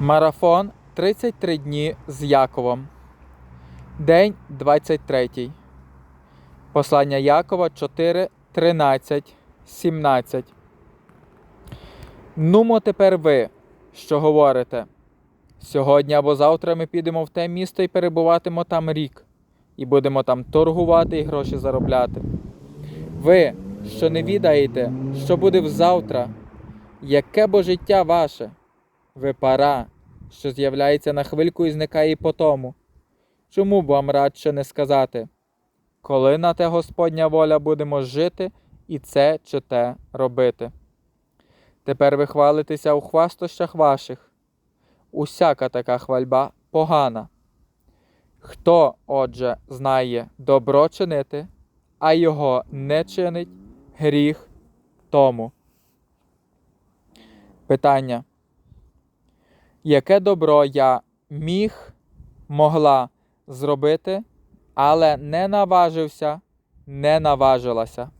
Марафон 33 дні з Яковом. День 23. Послання Якова 4, 13, 17. Нумо тепер ви, що говорите. Сьогодні або завтра ми підемо в те місто і перебуватимо там рік, і будемо там торгувати і гроші заробляти. Ви, що не відаєте, що буде взавтра, яке бо життя ваше? Ви пара, що з'являється на хвильку і зникає по тому. Чому б вам радше не сказати? Коли на те Господня воля будемо жити і це чи те робити? Тепер ви хвалитеся у хвастощах ваших. Усяка така хвальба погана. Хто, отже, знає добро чинити, а його не чинить, гріх тому. Питання. Яке добро я міг, могла зробити, але не наважився, не наважилася?